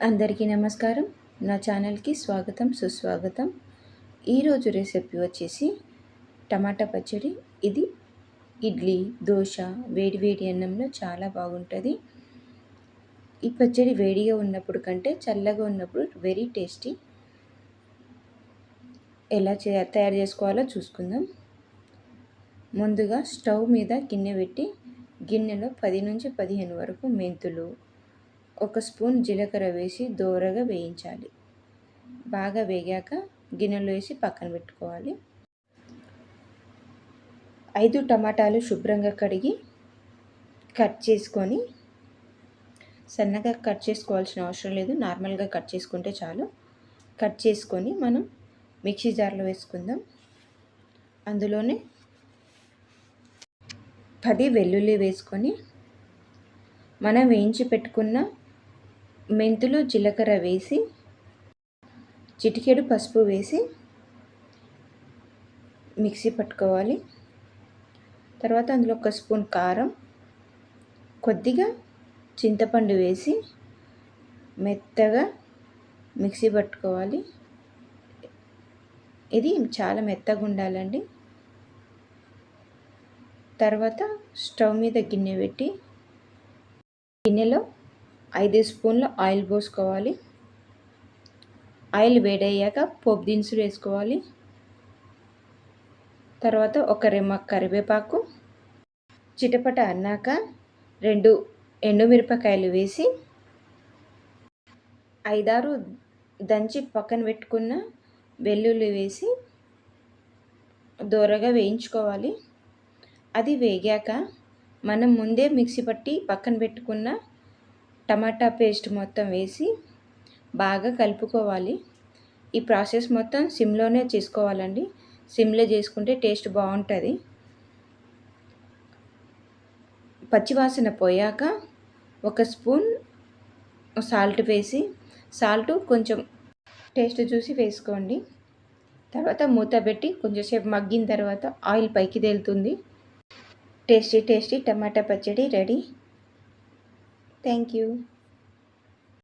అందరికీ నమస్కారం. నా ఛానల్కి స్వాగతం సుస్వాగతం. ఈరోజు రెసిపీ వచ్చేసి టమాటా పచ్చడి. ఇది ఇడ్లీ దోశ వేడి వేడి అన్నంలో చాలా బాగుంటుంది. ఈ పచ్చడి వేడిగా ఉన్నప్పుడు కంటే చల్లగా ఉన్నప్పుడు వెరీ టేస్టీ ఎలా చే తయారు చేసుకోవాలో చూసుకుందాం. ముందుగా స్టవ్ మీద గిన్నె పెట్టి గిన్నెలో పది నుంచి పదిహేను వరకు మెంతులు ఒక స్పూన్ జీలకర్ర వేసి దోరగా వేయించాలి. బాగా వేగాక గిన్నెలో వేసి పక్కన పెట్టుకోవాలి. ఐదు టమాటాలు శుభ్రంగా కడిగి కట్ చేసుకొని సన్నగా కట్ చేసుకోవాల్సిన అవసరం లేదు. నార్మల్గా కట్ చేసుకుంటే చాలు. కట్ చేసుకొని మనం మిక్సీ జార్లో వేసుకుందాం. అందులోనే పది వెల్లుల్లి వేసుకొని మనం వేయించి పెట్టుకున్న మెంతులు జీలకర్ర వేసి చిటికెడు పసుపు వేసి మిక్సీ పట్టుకోవాలి. తర్వాత అందులో ఒక స్పూన్ కారం కొద్దిగా చింతపండు వేసి మెత్తగా మిక్సీ పట్టుకోవాలి. ఇది చాలా మెత్తగా ఉండాలండి. తర్వాత స్టవ్ మీద గిన్నె పెట్టి గిన్నెలో ఐదు స్పూన్లు ఆయిల్ పోసుకోవాలి. ఆయిల్ వేడయ్యాక పోపు దినుసులు వేసుకోవాలి. తర్వాత ఒక రెమ్మ కరివేపాకు చిటపట అన్నాక రెండు ఎండుమిరపకాయలు వేసి ఐదారు దంచి పక్కన పెట్టుకున్న వెల్లుల్లి వేసి దోరగా వేయించుకోవాలి. అది వేగాక మనం ముందే మిక్సీ పట్టి పక్కన పెట్టుకున్న టమాటా పేస్ట్ మొత్తం వేసి బాగా కలుపుకోవాలి. ఈ ప్రాసెస్ మొత్తం సిమ్లోనే చేసుకోవాలండి. సిమ్లో చేసుకుంటే టేస్ట్ బాగుంటుంది. పచ్చివాసన పోయాక ఒక స్పూన్ సాల్ట్ వేసి సాల్ట్ కొంచెం టేస్ట్ చూసి వేసుకోండి. తర్వాత మూత పెట్టి కొంచెంసేపు మగ్గిన తర్వాత ఆయిల్ పైకి తేలుతుంది. టేస్టీ టేస్టీ టమాటా పచ్చడి రెడీ. Thank you.